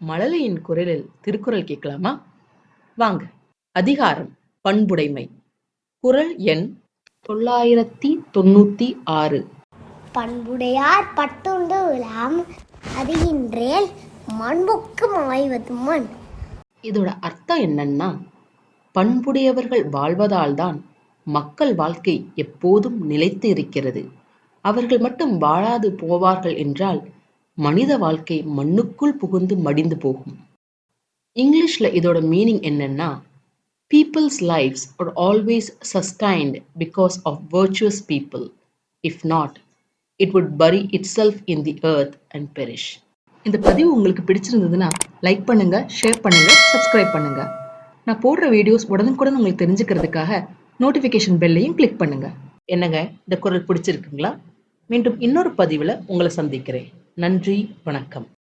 மழலையின் குரலில் திருக்குறள் கேட்கலாமா? வாங்க அதிகாரம் பண்புடைமை. குரல் எண் தொள்ளாயிரத்தி தொண்ணூத்தி ஆறு. பண்புடையார் பட்டுண்டு விழாம் அறிகின்றேல் மண்புக்கு மாய்வது மண். இதோட அர்த்தம் என்னன்னா பண்புடையவர்கள் வாழ்வதால்தான் மக்கள் வாழ்க்கை எப்போதும் நிலைத்து இருக்கிறது. அவர்கள் மட்டும் வாழாது போவார்கள் என்றால் மனித வாழ்க்கை மண்ணுக்குள் புகுந்து மடிந்து போகும். இங்கிலீஷ்ல இதோட மீனிங் என்னன்னா people's lives are always sustained because of virtuous people if not it would bury itself in the earth and perish இந்த பதிவு உங்களுக்கு பிடிச்சிருந்ததுன்னா லைக் பண்ணுங்க ஷேர் பண்ணுங்க சப்ஸ்கிரைப் பண்ணுங்க. நான் போடுற வீடியோஸ் உடனுக்குடன் உங்களுக்கு தெரிஞ்சுக்கிறதுக்காக நோட்டிஃபிகேஷன் பெல்லையும் கிளிக் பண்ணுங்க. என்னங்க? இந்த குரல் பிடிச்சிருக்குங்களா? மீண்டும் இன்னொரு பதிவில் உங்களை சந்திக்கிறேன். நன்றி வணக்கம்.